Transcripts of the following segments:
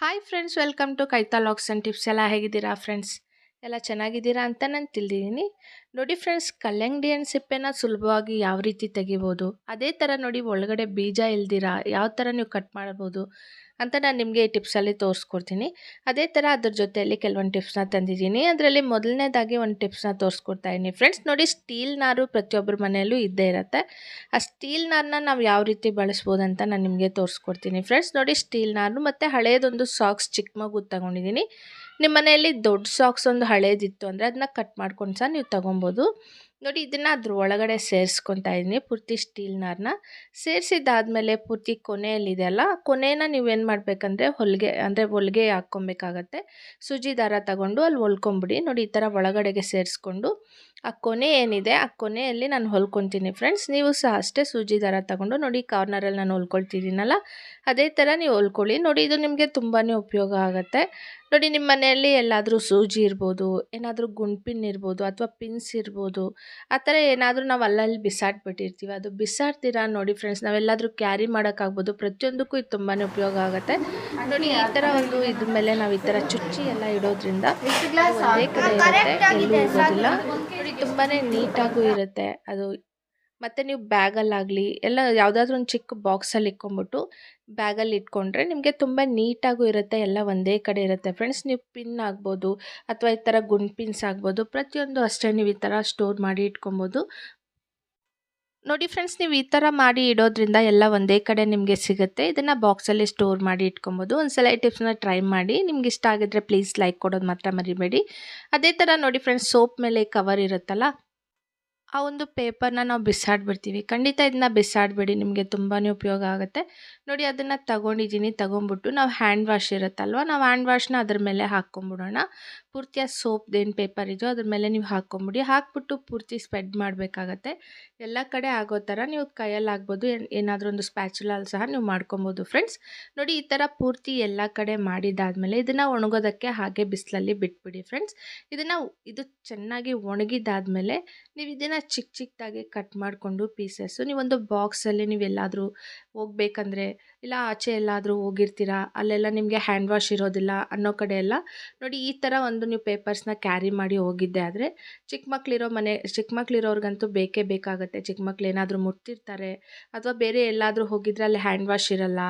Hi friends welcome to ಕೈತಾ LOX and tips ಎಲ್ಲ ಹೇಗಿದ್ದೀರಾ ಫ್ರೆಂಡ್ಸ್ ಎಲ್ಲ ಚೆನ್ನಾಗಿದ್ದೀರಾ ಅಂತ ನಾನು ತಿಳಿದಿದ್ದೀನಿ. ನೋಡಿ ಫ್ರೆಂಡ್ಸ್ ಕಲ್ಲಂಗಡಿ ಹಣ್ಣು ಸಿಪ್ಪೆನ ಸುಲಭವಾಗಿ ಯಾವ ರೀತಿ ತೆಗಿಬೋದು? ಅದೇ ಥರ ನೋಡಿ ಒಳಗಡೆ ಬೀಜ ಇಲ್ದಿರಾ? ಯಾವ ಥರ ನೀವು ಕಟ್ ಮಾಡ್ಬೋದು? ಅಂತ ನಾನು ನಿಮಗೆ ಈ ಟಿಪ್ಸಲ್ಲಿ ತೋರಿಸ್ಕೊಡ್ತೀನಿ. ಅದೇ ಥರ ಅದ್ರ ಜೊತೆಯಲ್ಲಿ ಕೆಲವೊಂದು ಟಿಪ್ಸ್ನ ತಂದಿದ್ದೀನಿ. ಅದರಲ್ಲಿ ಮೊದಲನೇದಾಗಿ ಒಂದು ಟಿಪ್ಸ್ನ ತೋರಿಸ್ಕೊಡ್ತಾ ಇದ್ದೀನಿ. ಫ್ರೆಂಡ್ಸ್ ನೋಡಿ ಸ್ಟೀಲ್ ನಾರು ಪ್ರತಿಯೊಬ್ಬರ ಮನೆಯಲ್ಲೂ ಇದ್ದೇ ಇರುತ್ತೆ. ಆ ಸ್ಟೀಲ್ ನಾರನ್ನ ನಾವು ಯಾವ ರೀತಿ ಬಳಸ್ಬೋದು ಅಂತ ನಾನು ನಿಮಗೆ ತೋರಿಸ್ಕೊಡ್ತೀನಿ. ಫ್ರೆಂಡ್ಸ್ ನೋಡಿ ಸ್ಟೀಲ್ ನಾರು ಮತ್ತು ಹಳೆಯದೊಂದು ಸಾಕ್ಸ್ ಚಿಕ್ಕ ಮಗು ತಗೊಂಡಿದ್ದೀನಿ. ನಿಮ್ಮ ಮನೆಯಲ್ಲಿ ದೊಡ್ಡ ಸಾಕ್ಸ್ ಒಂದು ಹಳೇದಿತ್ತು ಅಂದರೆ ಅದನ್ನ ಕಟ್ ಮಾಡ್ಕೊಂಡು ಸಹ ನೀವು ತೊಗೊಬೋದು. ನೋಡಿ ಇದನ್ನು ಅದ್ರ ಒಳಗಡೆ ಸೇರಿಸ್ಕೊತಾ ಇದ್ದೀನಿ ಪೂರ್ತಿ ಸ್ಟೀಲ್ ನಾರನ್ನ ಸೇರಿಸಿದ್ದಾದಮೇಲೆ ಪೂರ್ತಿ ಕೊನೆಯಲ್ಲಿದೆ ಅಲ್ಲ ಕೊನೆನ ನೀವೇನು ಮಾಡಬೇಕಂದ್ರೆ ಹೊಲಿಗೆ, ಅಂದರೆ ಹೊಲಿಗೆ ಹಾಕ್ಕೊಬೇಕಾಗತ್ತೆ. ಸೂಜಿ ದಾರ ತಗೊಂಡು ಅಲ್ಲಿ ಹೊಲ್ಕೊಂಬಿಡಿ, ನೋಡಿ ಈ ಥರ ಒಳಗಡೆಗೆ ಸೇರಿಸ್ಕೊಂಡು ಆ ಕೊನೆ ಏನಿದೆ ಆ ಕೊನೆಯಲ್ಲಿ ನಾನು ಹೊಲ್ಕೊತೀನಿ ಫ್ರೆಂಡ್ಸ್ ನೀವು ಸಹ ಅಷ್ಟೇ ಸೂಜಿ ದಾರ ತಗೊಂಡು ನೋಡಿ ಕಾರ್ನರಲ್ಲಿ ನಾನು ಹೊಲ್ಕೊಳ್ತಿದ್ದೀನಲ್ಲ? ಅದೇ ಥರ ನೀವು ಹೊಲ್ಕೊಳ್ಳಿ. ನೋಡಿ ಇದು ನಿಮಗೆ ತುಂಬಾ ಉಪಯೋಗ ಆಗುತ್ತೆ. ನೋಡಿ ನಿಮ್ಮ ಮನೆಯಲ್ಲಿ ಎಲ್ಲಾದರೂ ಸೂಜಿ ಇರ್ಬೋದು ಏನಾದರೂ ಗುಂಡ್ಪಿನ್ ಇರ್ಬೋದು ಅಥವಾ ಪಿನ್ಸ್ ಇರ್ಬೋದು ಆ ಥರ ಏನಾದರೂ ನಾವು ಅಲ್ಲಲ್ಲಿ ಬಿಸಾಡ್ಬಿಟ್ಟಿರ್ತೀವಿ. ಅದು ಬಿಸಾಡ್ತೀರಾ ನೋಡಿ ಫ್ರೆಂಡ್ಸ್ ನಾವೆಲ್ಲಾದರೂ ಕ್ಯಾರಿ ಮಾಡೋಕ್ಕಾಗ್ಬೋದು. ಪ್ರತಿಯೊಂದಕ್ಕೂ ಇದು ತುಂಬಾ ಉಪಯೋಗ ಆಗುತ್ತೆ. ನೋಡಿ ಈ ಥರ ಒಂದು ಇದ್ರ ಮೇಲೆ ನಾವು ಈ ಥರ ಚುಚ್ಚಿ ಎಲ್ಲ ಇಡೋದ್ರಿಂದ ಒಂದೇ ಕಡೆ ಇರುತ್ತೆ. ಎಲ್ಲೂ ತುಂಬಾ ನೀಟಾಗೂ ಇರುತ್ತೆ. ಅದು ಮತ್ತು ನೀವು ಬ್ಯಾಗಲ್ಲಾಗಲಿ ಎಲ್ಲ ಯಾವುದಾದ್ರೂ ಒಂದು ಚಿಕ್ಕ ಬಾಕ್ಸಲ್ಲಿ ಇಟ್ಕೊಂಬಿಟ್ಟು ಬ್ಯಾಗಲ್ಲಿ ಇಟ್ಕೊಂಡ್ರೆ ನಿಮಗೆ ತುಂಬ ನೀಟಾಗೂ ಇರುತ್ತೆ, ಎಲ್ಲ ಒಂದೇ ಕಡೆ ಇರುತ್ತೆ. ಫ್ರೆಂಡ್ಸ್ ನೀವು ಪಿನ್ ಆಗ್ಬೋದು ಅಥವಾ ಈ ಥರ ಗುಂಡ್ ಪಿನ್ಸ್ ಆಗ್ಬೋದು, ಪ್ರತಿಯೊಂದು ಅಷ್ಟೇ ನೀವು ಈ ಥರ ಸ್ಟೋರ್ ಮಾಡಿ ಇಟ್ಕೊಬೋದು. ನೋಡಿ ಫ್ರೆಂಡ್ಸ್ ನೀವು ಈ ಥರ ಮಾಡಿ ಇಡೋದ್ರಿಂದ ಎಲ್ಲ ಒಂದೇ ಕಡೆ ನಿಮಗೆ ಸಿಗುತ್ತೆ. ಇದನ್ನು ಬಾಕ್ಸಲ್ಲಿ ಸ್ಟೋರ್ ಮಾಡಿ ಇಟ್ಕೊಬೋದು. ಒಂದು ಸಲ ಈ ಟಿಪ್ಸ್ನ ಟ್ರೈ ಮಾಡಿ. ನಿಮ್ಗೆ ಇಷ್ಟ ಆಗಿದ್ರೆ ಪ್ಲೀಸ್ ಲೈಕ್ ಕೊಡೋದು ಮಾತ್ರ ಮರಿಬೇಡಿ. ಅದೇ ಥರ ನೋಡಿ ಫ್ರೆಂಡ್ಸ್ ಸೋಪ್ ಮೇಲೆ ಕವರ್ ಇರುತ್ತಲ್ಲ, ಆ ಒಂದು ಪೇಪರ್ನ ನಾವು ಬಿಸಾಡ್ಬಿಡ್ತೀವಿ. ಖಂಡಿತ ಇದನ್ನ ಬಿಸಾಡಬೇಡಿ. ನಿಮಗೆ ತುಂಬಾ ಉಪಯೋಗ ಆಗುತ್ತೆ. ನೋಡಿ ಅದನ್ನು ತಗೊಂಡಿದ್ದೀನಿ. ತಗೊಂಬಿಟ್ಟು ನಾವು ಹ್ಯಾಂಡ್ ವಾಶ್ ಇರುತ್ತಲ್ವ, ನಾವು ಹ್ಯಾಂಡ್ ವಾಶ್ನ ಅದ್ರ ಮೇಲೆ ಹಾಕ್ಕೊಂಬಿಡೋಣ ಪೂರ್ತಿಯ ಸೋಪ್ದೇನು ಪೇಪರ್ ಇದೆಯೋ ಅದ್ರ ಮೇಲೆ ನೀವು ಹಾಕ್ಕೊಂಬಿಡಿ. ಹಾಕ್ಬಿಟ್ಟು ಪೂರ್ತಿ ಸ್ಪ್ರೆಡ್ ಮಾಡಬೇಕಾಗತ್ತೆ. ಎಲ್ಲ ಕಡೆ ಆಗೋ ಥರ ನೀವು ಕೈಯಲ್ಲಿ ಆಗ್ಬೋದು ಏನಾದರೂ ಒಂದು ಸ್ಪ್ಯಾಚುಲಲ್ಲಿ ಸಹ ನೀವು ಮಾಡ್ಕೊಬೋದು ಫ್ರೆಂಡ್ಸ್ ನೋಡಿ ಈ ಥರ ಪೂರ್ತಿ ಎಲ್ಲ ಕಡೆ ಮಾಡಿದಾದಮೇಲೆ ಇದನ್ನು ಒಣಗೋದಕ್ಕೆ ಹಾಗೆ ಬಿಸಿಲಲ್ಲಿ ಬಿಟ್ಬಿಡಿ ಫ್ರೆಂಡ್ಸ್ ಇದನ್ನು ಇದು ಚೆನ್ನಾಗಿ ಒಣಗಿದಾದಮೇಲೆ ನೀವು ಇದನ್ನು ಚಿಕ್ಕ ಚಿಕ್ಕದಾಗಿ ಕಟ್ ಮಾಡಿಕೊಂಡು ಪೀಸಸ್ಸು ನೀವೊಂದು ಬಾಕ್ಸಲ್ಲಿ ನೀವೆಲ್ಲಾದರೂ ಹೋಗ್ಬೇಕಂದ್ರೆ, ಇಲ್ಲ, ಆಚೆ ಎಲ್ಲಾದರೂ ಹೋಗಿರ್ತೀರಾ? ಅಲ್ಲೆಲ್ಲ ನಿಮಗೆ ಹ್ಯಾಂಡ್ ವಾಶ್ ಇರೋದಿಲ್ಲ ಅನ್ನೋ ಕಡೆ ಎಲ್ಲ ನೋಡಿ ಈ ಥರ ಒಂದು ನೀವು ಪೇಪರ್ಸ್ನ ಕ್ಯಾರಿ ಮಾಡಿ ಹೋಗಿದ್ದೆ. ಆದರೆ ಚಿಕ್ಕ ಮಕ್ಕಳಿರೋ ಮನೆ, ಚಿಕ್ಕ ಮಕ್ಕಳಿರೋರ್ಗಂತೂ ಬೇಕೇ ಬೇಕಾಗುತ್ತೆ. ಚಿಕ್ಕ ಮಕ್ಳು ಏನಾದರೂ ಮುಟ್ಟಿರ್ತಾರೆ ಅಥವಾ ಬೇರೆ ಎಲ್ಲಾದರೂ ಹೋಗಿದ್ರೆ ಅಲ್ಲಿ ಹ್ಯಾಂಡ್ ವಾಶ್ ಇರಲ್ಲ.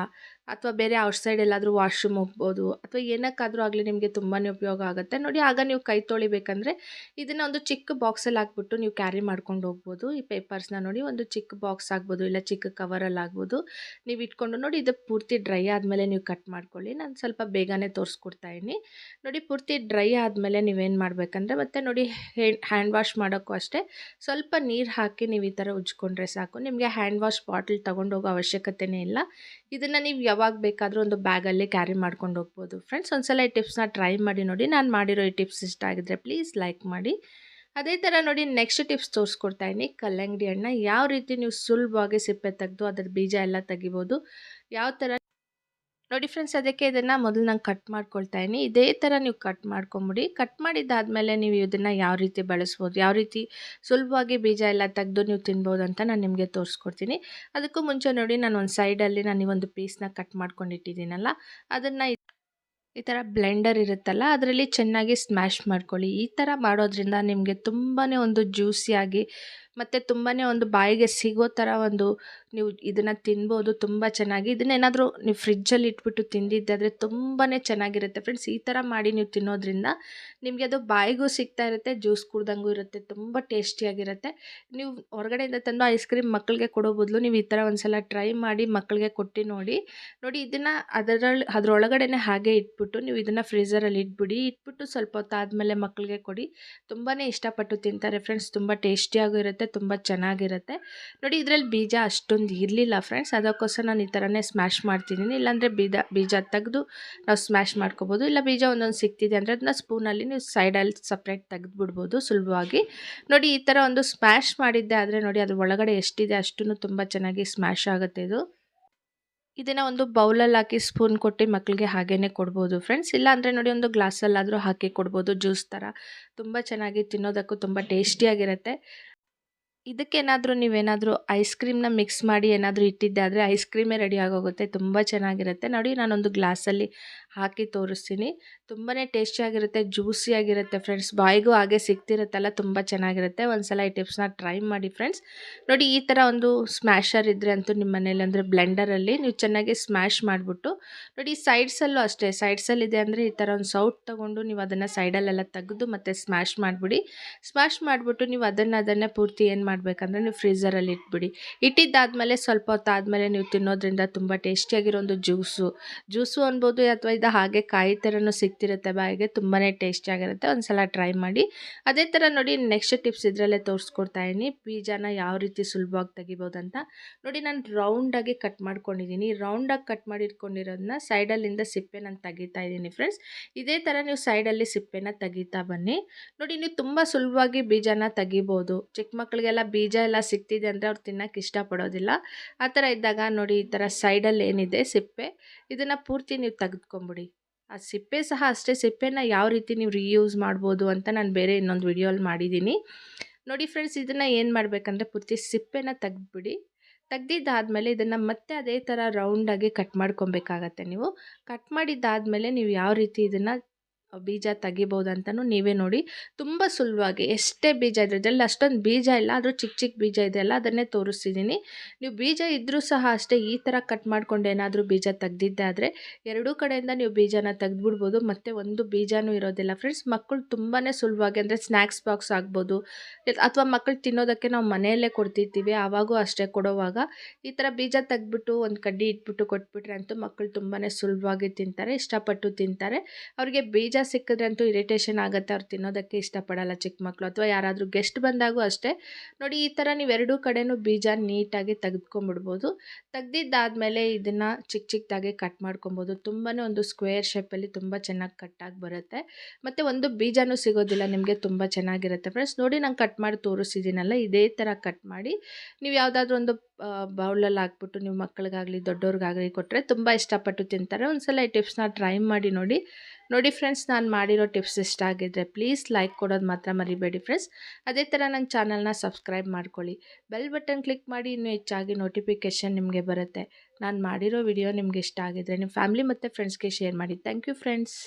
ಅಥವಾ ಬೇರೆ ಔಟ್ಸೈಡ್ ಎಲ್ಲಾದರೂ ವಾಶ್ರೂಮ್ ಹೋಗ್ಬೋದು ಅಥವಾ ಏನಕ್ಕಾದರೂ ಆಗಲಿ ನಿಮಗೆ ತುಂಬಾ ಉಪಯೋಗ ಆಗುತ್ತೆ. ನೋಡಿ, ಆಗ ನೀವು ಕೈ ತೊಳಿಬೇಕಂದ್ರೆ ಇದನ್ನು ಒಂದು ಚಿಕ್ಕ ಬಾಕ್ಸಲ್ಲಿ ಹಾಕ್ಬಿಟ್ಟು ನೀವು ಕ್ಯಾರಿ ಮಾಡ್ಕೊಂಡು ಹೋಗ್ಬೋದು. ಈ ಪೇಪರ್ಸ್ನ ನೋಡಿ ಒಂದು ಚಿಕ್ಕ ಬಾಕ್ಸ್ ಆಗ್ಬೋದು ಇಲ್ಲ ಚಿಕ್ಕ ಕವರಲ್ಲಿ ಆಗ್ಬೋದು. ನೀವು ಇಟ್ಕೊಂಡು ನೋಡಿ, ಇದು ಪೂರ್ತಿ ಡ್ರೈ ಆದಮೇಲೆ ನೀವು ಕಟ್ ಮಾಡ್ಕೊಳ್ಳಿ. ನಾನು ಸ್ವಲ್ಪ ಬೇಗನೆ ತೋರಿಸ್ಕೊಡ್ತಾ ಇದ್ದೀನಿ. ನೋಡಿ, ಪೂರ್ತಿ ಡ್ರೈ ಆದಮೇಲೆ ನೀವೇನು ಮಾಡಬೇಕಂದ್ರೆ ಮತ್ತೆ ನೋಡಿ ಹ್ಯಾಂಡ್ ವಾಶ್ ಮಾಡೋಕ್ಕೂ ಅಷ್ಟೇ. ಸ್ವಲ್ಪ ನೀರು ಹಾಕಿ ನೀವು ಈ ಥರ ಉಜ್ಕೊಂಡ್ರೆ ಸಾಕು. ನಿಮಗೆ ಹ್ಯಾಂಡ್ ವಾಶ್ ಬಾಟಲ್ ತೊಗೊಂಡೋಗೋ ಅವಶ್ಯಕತೆಯೇ ಇಲ್ಲ. ಇದನ್ನು ನೀವು ಯಾವಾಗ ಬೇಕಾದರೂ ಒಂದು ಬ್ಯಾಗಲ್ಲಿ ಕ್ಯಾರಿ ಮಾಡ್ಕೊಂಡು ಹೋಗ್ಬೋದು. ಫ್ರೆಂಡ್ಸ್ ಒಂದ್ಸಲ ಈ ಟಿಪ್ಸ್ನ ಟ್ರೈ ಮಾಡಿ ನೋಡಿ. ನಾನು ಮಾಡಿರೋ ಈ ಟಿಪ್ಸ್ ಇಷ್ಟ ಆಗಿದ್ರೆ ಪ್ಲೀಸ್ ಲೈಕ್ ಮಾಡಿ. ಅದೇ ಥರ ನೋಡಿ ನೆಕ್ಸ್ಟ್ ಟಿಪ್ಸ್ ತೋರಿಸ್ಕೊಡ್ತಾ ಇದ್ದೀನಿ. ಕಲ್ಲಂಗಡಿ ಹಣ್ಣ ಯಾವ ರೀತಿ ನೀವು ಸುಲಭವಾಗಿ ಸಿಪ್ಪೆ ತೆಗೆದು ಅದರ ಬೀಜ ಎಲ್ಲ ತೆಗಿಬೋದು. ಯಾವ ಥರ ನೋಡಿ ಫ್ರೆಂಡ್ಸ್ ಅದಕ್ಕೆ ಇದನ್ನು ಮೊದಲು ನಾನು ಕಟ್ ಮಾಡ್ಕೊಳ್ತಾ ಇದ್ದೀನಿ. ಇದೇ ಥರ ನೀವು ಕಟ್ ಮಾಡ್ಕೊಂಬಿಡಿ. ಕಟ್ ಮಾಡಿದ್ದಾದಮೇಲೆ ನೀವು ಇದನ್ನು ಯಾವ ರೀತಿ ಬಳಸ್ಬೋದು, ಯಾವ ರೀತಿ ಸುಲಭವಾಗಿ ಬೀಜ ಎಲ್ಲ ತೆಗೆದು ನೀವು ತಿನ್ಬೋದು ಅಂತ ನಾನು ನಿಮಗೆ ತೋರಿಸ್ಕೊಡ್ತೀನಿ. ಅದಕ್ಕೂ ಮುಂಚೆ ನೋಡಿ ನಾನು ಒಂದು ಸೈಡಲ್ಲಿ ನಾನು ಈ ಒಂದು ಪೀಸ್ನ ಕಟ್ ಮಾಡ್ಕೊಂಡಿಟ್ಟಿದ್ದೀನಲ್ಲ, ಅದನ್ನು ಈ ಥರ ಬ್ಲೆಂಡರ್ ಇರುತ್ತಲ್ಲ, ಅದರಲ್ಲಿ ಚೆನ್ನಾಗಿ ಸ್ಮ್ಯಾಶ್ ಮಾಡ್ಕೊಳ್ಳಿ. ಈ ಥರ ಮಾಡೋದ್ರಿಂದ ನಿಮಗೆ ತುಂಬಾ ಒಂದು ಜ್ಯೂಸಿಯಾಗಿ ಮತ್ತು ತುಂಬಾ ಒಂದು ಬಾಯಿಗೆ ಸಿಗೋ ಥರ ಒಂದು ನೀವು ಇದನ್ನು ತಿನ್ಬೋದು ತುಂಬ ಚೆನ್ನಾಗಿ. ಇದನ್ನೇನಾದರೂ ನೀವು ಫ್ರಿಜ್ಜಲ್ಲಿ ಇಟ್ಬಿಟ್ಟು ತಿಂದಿದ್ದಾದರೆ ತುಂಬಾ ಚೆನ್ನಾಗಿರುತ್ತೆ. ಫ್ರೆಂಡ್ಸ್, ಈ ಥರ ಮಾಡಿ ನೀವು ತಿನ್ನೋದ್ರಿಂದ ನಿಮಗೆ ಅದು ಬಾಯಿಗೂ ಸಿಗ್ತಾ ಇರುತ್ತೆ, ಜ್ಯೂಸ್ ಕುಡ್ದಂಗೂ ಇರುತ್ತೆ, ತುಂಬ ಟೇಸ್ಟಿಯಾಗಿರುತ್ತೆ. ನೀವು ಹೊರಗಡೆಯಿಂದ ತಂದು ಐಸ್ ಕ್ರೀಮ್ ಮಕ್ಕಳಿಗೆ ಕೊಡೋ ಬದಲು ನೀವು ಈ ಥರ ಒಂದು ಸಲ ಟ್ರೈ ಮಾಡಿ ಮಕ್ಕಳಿಗೆ ಕೊಟ್ಟು ನೋಡಿ. ನೋಡಿ ಇದನ್ನು ಅದರಲ್ಲಿ ಅದರೊಳಗಡೆನೆ ಹಾಗೆ ಇಟ್ಬಿಟ್ಟು ನೀವು ಇದನ್ನು ಫ್ರೀಝರಲ್ಲಿ ಇಟ್ಬಿಡಿ. ಇಟ್ಬಿಟ್ಟು ಸ್ವಲ್ಪ ಹೊತ್ತು ಆದಮೇಲೆ ಮಕ್ಕಳಿಗೆ ಕೊಡಿ. ತುಂಬಾ ಇಷ್ಟಪಟ್ಟು ತಿಂತಾರೆ. ಫ್ರೆಂಡ್ಸ್, ತುಂಬ ಟೇಸ್ಟಿಯಾಗೂ ಇರುತ್ತೆ. ತುಂಬ ಚೆನ್ನಾಗಿರುತ್ತೆ. ನೋಡಿ, ಇದರಲ್ಲಿ ಬೀಜ ಅಷ್ಟೊಂದು ಇರಲಿಲ್ಲ ಫ್ರೆಂಡ್ಸ್ ಅದಕ್ಕೋಸ್ಕರ ನಾನು ಈ ಥರನೇ ಸ್ಮ್ಯಾಶ್ ಮಾಡ್ತಿದ್ದೀನಿ. ಇಲ್ಲಾಂದರೆ ಬೀಜ ಬೀಜ ತೆಗೆದು ನಾವು ಸ್ಮ್ಯಾಶ್ ಮಾಡ್ಕೋಬೋದು. ಇಲ್ಲ ಬೀಜ ಒಂದೊಂದು ಸಿಗ್ತಿದೆ ಅಂದರೆ ಅದನ್ನ ಸ್ಪೂನಲ್ಲಿ ನೀವು ಸೈಡಲ್ಲಿ ಸಪ್ರೇಟ್ ತೆಗೆದುಬಿಡ್ಬೋದು ಸುಲಭವಾಗಿ. ನೋಡಿ, ಈ ಥರ ಒಂದು ಸ್ಮ್ಯಾಶ್ ಮಾಡಿದ್ದೆ ಆದರೆ ನೋಡಿ, ಅದ್ರ ಒಳಗಡೆ ಎಷ್ಟಿದೆ ಅಷ್ಟೂ ತುಂಬ ಚೆನ್ನಾಗಿ ಸ್ಮ್ಯಾಶ್ ಆಗುತ್ತೆ ಇದು. ಇದನ್ನು ಒಂದು ಬೌಲಲ್ಲಿ ಹಾಕಿ ಸ್ಪೂನ್ ಕೊಟ್ಟು ಮಕ್ಕಳಿಗೆ ಹಾಗೇ ಕೊಡ್ಬೋದು ಫ್ರೆಂಡ್ಸ್ ಇಲ್ಲ ಅಂದರೆ ನೋಡಿ, ಒಂದು ಗ್ಲಾಸಲ್ಲಾದರೂ ಹಾಕಿ ಕೊಡ್ಬೋದು ಜ್ಯೂಸ್ ಥರ ತುಂಬ ಚೆನ್ನಾಗಿ ತಿನ್ನೋದಕ್ಕೂ ತುಂಬ ಟೇಸ್ಟಿಯಾಗಿರುತ್ತೆ ಇದಕ್ಕೇನಾದರೂ ನೀವೇನಾದರೂ ಐಸ್ ಕ್ರೀಮ್ನ ಮಿಕ್ಸ್ ಮಾಡಿ ಏನಾದರೂ ಇಟ್ಟಿದ್ದೆ ಆದರೆ ಐಸ್ ಕ್ರೀಮೇ ರೆಡಿ ಆಗೋಗುತ್ತೆ, ತುಂಬ ಚೆನ್ನಾಗಿರುತ್ತೆ. ನೋಡಿ ನಾನೊಂದು ಗ್ಲಾಸಲ್ಲಿ ಹಾಕಿ ತೋರಿಸ್ತೀನಿ. ತುಂಬಾ ಟೇಸ್ಟಿಯಾಗಿರುತ್ತೆ ಜ್ಯೂಸಿಯಾಗಿರುತ್ತೆ ಫ್ರೆಂಡ್ಸ್ ಬಾಯಿಗೂ ಹಾಗೆ ಸಿಗ್ತಿರುತ್ತಲ್ಲ, ತುಂಬ ಚೆನ್ನಾಗಿರುತ್ತೆ. ಒಂದು ಸಲ ಈ ಟಿಪ್ಸ್ನ ಟ್ರೈ ಮಾಡಿ ಫ್ರೆಂಡ್ಸ್ ನೋಡಿ ಈ ಥರ ಒಂದು ಸ್ಮ್ಯಾಶರ್ ಇದ್ದರೆ ಅಂತೂ ನಿಮ್ಮ ಮನೇಲಿ ಅಂದರೆ ಬ್ಲೆಂಡರಲ್ಲಿ ನೀವು ಚೆನ್ನಾಗಿ ಸ್ಮ್ಯಾಶ್ ಮಾಡಿಬಿಟ್ಟು, ನೋಡಿ ಸೈಡ್ಸಲ್ಲೂ ಅಷ್ಟೇ ಸೈಡ್ಸಲ್ಲಿದೆ ಅಂದರೆ ಈ ಥರ ಒಂದು ಸೌಟ್ ತೊಗೊಂಡು ನೀವು ಅದನ್ನು ಸೈಡಲ್ಲೆಲ್ಲ ತೆಗೆದು ಮತ್ತು ಸ್ಮ್ಯಾಶ್ ಮಾಡಿಬಿಡಿ. ಸ್ಮ್ಯಾಶ್ ಮಾಡಿಬಿಟ್ಟು ನೀವು ಅದನ್ನು ಅದನ್ನೇ ಪೂರ್ತಿ ಏನು ಮಾಡಬೇಕಂದ್ರೆ ನೀವು ಫ್ರೀಝರಲ್ಲಿ ಇಟ್ಬಿಡಿ. ಇಟ್ಟಿದ್ದಾದಮೇಲೆ ಸ್ವಲ್ಪ ಹೊತ್ತಾದಮೇಲೆ ನೀವು ತಿನ್ನೋದ್ರಿಂದ ತುಂಬ ಟೇಸ್ಟಿಯಾಗಿರೋ ಒಂದು ಜ್ಯೂಸು. ಜ್ಯೂಸು ಅನ್ಬೋದು ಅಥವಾ ಇದು ಹಾಗೆ ಕಾಯಿ ಥರನೂ ಸಿಗ್ತಿರುತ್ತೆ ಬಾಯಿಗೆ ತುಂಬಾ ಟೇಸ್ಟಿಯಾಗಿರುತ್ತೆ. ಒಂದು ಸಲ ಟ್ರೈ ಮಾಡಿ. ಅದೇ ಥರ ನೋಡಿ, ನೆಕ್ಸ್ಟ್ ಟಿಪ್ಸ್ ಇದರಲ್ಲೇ ತೋರಿಸ್ಕೊಡ್ತಾ ಇದ್ದೀನಿ. ಬೀಜನ ಯಾವ ರೀತಿ ಸುಲಭವಾಗಿ ತೆಗಿಬೋದು ಅಂತ ನೋಡಿ, ನಾನು ರೌಂಡಾಗಿ ಕಟ್ ಮಾಡ್ಕೊಂಡಿದ್ದೀನಿ. ರೌಂಡಾಗಿ ಕಟ್ ಮಾಡಿಟ್ಕೊಂಡಿರೋದನ್ನ ಸೈಡಲ್ಲಿಂದ ಸಿಪ್ಪೆ ನಾನು ತೆಗಿತಾ ಇದ್ದೀನಿ ಫ್ರೆಂಡ್ಸ್. ಇದೇ ಥರ ನೀವು ಸೈಡಲ್ಲಿ ಸಿಪ್ಪೆನ ತೆಗಿತಾ ಬನ್ನಿ. ನೋಡಿ, ನೀವು ತುಂಬ ಸುಲಭವಾಗಿ ಬೀಜನ ತೆಗಿಬೋದು. ಚಿಕ್ಕ ಮಕ್ಕಳಿಗೆಲ್ಲ ಬೀಜ ಎಲ್ಲ ಸಿಕ್ತಿದೆ ಅಂದರೆ ಅವ್ರು ತಿನ್ನೋಕೆ ಇಷ್ಟಪಡೋದಿಲ್ಲ. ಆ ಥರ ಇದ್ದಾಗ ನೋಡಿ ಈ ಥರ ಸೈಡಲ್ಲಿ ಏನಿದೆ ಸಿಪ್ಪೆ. ಇದನ್ನು ಪೂರ್ತಿ ನೀವು ತೆಗೆದುಕೊಂಬಿಡಿ. ಆ ಸಿಪ್ಪೆ ಸಹ ಅಷ್ಟೇ, ಸಿಪ್ಪೆನ ಯಾವ ರೀತಿ ನೀವು ರೀಯೂಸ್ ಮಾಡ್ಬೋದು ಅಂತ ನಾನು ಬೇರೆ ಇನ್ನೊಂದು ವಿಡಿಯೋಲಿ ಮಾಡಿದ್ದೀನಿ ನೋಡಿ ಫ್ರೆಂಡ್ಸ್, ಇದನ್ನು ಏನು ಮಾಡಬೇಕಂದ್ರೆ ಪೂರ್ತಿ ಸಿಪ್ಪೆನ ತೆಗೆದ್ಬಿಡಿ. ತೆಗ್ದಿದ್ದಾದಮೇಲೆ ಇದನ್ನು ಮತ್ತೆ ಅದೇ ಥರ ರೌಂಡಾಗಿ ಕಟ್ ಮಾಡ್ಕೊಬೇಕಾಗತ್ತೆ ನೀವು. ಕಟ್ ಮಾಡಿದ್ದಾದಮೇಲೆ ನೀವು ಯಾವ ರೀತಿ ಇದನ್ನು ಬೀಜ ತೆಗಿಬೋದು ಅಂತಲೂ ನೀವೇ ನೋಡಿ. ತುಂಬ ಸುಲಭವಾಗಿ ಎಷ್ಟೇ ಬೀಜ ಇದೆ ಅದರಲ್ಲಿ ಅಷ್ಟೊಂದು ಬೀಜ ಇಲ್ಲ, ಆದರೂ ಚಿಕ್ಕ ಚಿಕ್ಕ ಬೀಜ ಇದೆಯಲ್ಲ ಅದನ್ನೇ ತೋರಿಸ್ತಿದ್ದೀನಿ ನೀವು ಬೀಜ ಇದ್ದರೂ ಸಹ ಅಷ್ಟೇ ಈ ಥರ ಕಟ್ ಮಾಡ್ಕೊಂಡು ಏನಾದರೂ ಬೀಜ ತೆಗ್ದಿದ್ದೆ ಆದರೆ, ಎರಡೂ ಕಡೆಯಿಂದ ನೀವು ಬೀಜನ ತೆಗೆದ್ಬಿಡ್ಬೋದು, ಮತ್ತು ಒಂದು ಬೀಜನೂ ಇರೋದಿಲ್ಲ. ಫ್ರೆಂಡ್ಸ್, ಮಕ್ಕಳು ತುಂಬಾ ಸುಲಭವಾಗಿ ಅಂದರೆ ಸ್ನ್ಯಾಕ್ಸ್ ಬಾಕ್ಸ್ ಆಗ್ಬೋದು. ಅಥವಾ ಮಕ್ಕಳು ತಿನ್ನೋದಕ್ಕೆ ನಾವು ಮನೆಯಲ್ಲೇ ಕೊಡ್ತಿರ್ತೀವಿ, ಆವಾಗೂ ಅಷ್ಟೇ ಕೊಡೋವಾಗ. ಈ ಥರ ಬೀಜ ತೆಗ್ದ್ಬಿಟ್ಟು ಒಂದು ಕಡ್ಡಿ ಇಟ್ಬಿಟ್ಟು ಕೊಟ್ಬಿಟ್ರೆ ಅಂತೂ ಮಕ್ಕಳು ತುಂಬಾ ಸುಲಭವಾಗಿ ತಿಂತಾರೆ, ಇಷ್ಟಪಟ್ಟು ತಿಂತಾರೆ. ಅವರಿಗೆ ಬೀಜ ಸಿಕ್ಕಿದ್ರೆ ಅಂತೂ ಇರಿಟೇಷನ್ ಆಗುತ್ತೆ ಅವ್ರು ತಿನ್ನೋದಕ್ಕೆ ಇಷ್ಟಪಡಲ್ಲ ಚಿಕ್ಕ ಮಕ್ಕಳು ಅಥವಾ ಯಾರಾದರೂ ಗೆಸ್ಟ್ ಬಂದಾಗೂ ಅಷ್ಟೇ. ನೋಡಿ, ಈ ಥರ ನೀವು ಎರಡೂ ಕಡೆನೂ ಬೀಜ ನೀಟಾಗಿ ತೆಗೆದ್ಕೊಂಬಿಡ್ಬೋದು ತೆಗ್ದಿದ್ದಾದಮೇಲೆ ಇದನ್ನು ಚಿಕ್ಕ ಚಿಕ್ಕದಾಗಿ ಕಟ್ ಮಾಡ್ಕೊಬೋದು. ತುಂಬಾ ಒಂದು ಸ್ಕ್ವೇರ್ ಶೇಪಲ್ಲಿ ತುಂಬ ಚೆನ್ನಾಗಿ ಕಟ್ಟಾಗಿ ಬರುತ್ತೆ. ಮತ್ತು ಒಂದು ಬೀಜನೂ ಸಿಗೋದಿಲ್ಲ, ನಿಮಗೆ ತುಂಬ ಚೆನ್ನಾಗಿರುತ್ತೆ ಫ್ರೆಂಡ್ಸ್ ನೋಡಿ, ನಾನು ಕಟ್ ಮಾಡಿ ತೋರಿಸಿದ್ದೀನಲ್ಲ ಇದೇ ಥರ ಕಟ್ ಮಾಡಿ. ನೀವು ಯಾವುದಾದ್ರೂ ಒಂದು ಬೌಲಲ್ಲಿ ಹಾಕ್ಬಿಟ್ಟು ನೀವು ಮಕ್ಕಳಿಗಾಗಲಿ ದೊಡ್ಡವ್ರಿಗಾಗಲಿ ಕೊಟ್ಟರೆ ತುಂಬ ಇಷ್ಟಪಟ್ಟು ತಿಂತಾರೆ. ಒಂದು ಸಲ ಈ ಟಿಪ್ಸ್ನ ಟ್ರೈ ಮಾಡಿ ನೋಡಿ. ನೋಡಿ ಫ್ರೆಂಡ್ಸ್ ನಾನು ಮಾಡಿರೋ ಟಿಪ್ಸ್ ಇಷ್ಟ ಆಗಿದ್ದರೆ ಪ್ಲೀಸ್ ಲೈಕ್ ಕೊಡೋದು ಮಾತ್ರ ಮರಿಬೇಡಿ ಫ್ರೆಂಡ್ಸ್ ಅದೇ ಥರ ನನ್ನ ಚಾನಲ್ನ ಸಬ್ಸ್ಕ್ರೈಬ್ ಮಾಡ್ಕೊಳ್ಳಿ. ಬೆಲ್ ಬಟನ್ ಕ್ಲಿಕ್ ಮಾಡಿ ಇನ್ನೂ ಹೆಚ್ಚಾಗಿ ನೋಟಿಫಿಕೇಷನ್ ನಿಮಗೆ ಬರುತ್ತೆ. ನಾನು ಮಾಡಿರೋ ವಿಡಿಯೋ ನಿಮ್ಗೆ ಇಷ್ಟ ಆಗಿದ್ದರೆ ನಿಮ್ಮ ಫ್ಯಾಮಿಲಿ ಮತ್ತು ಫ್ರೆಂಡ್ಸ್ಗೆ ಶೇರ್ ಮಾಡಿ. Thank you friends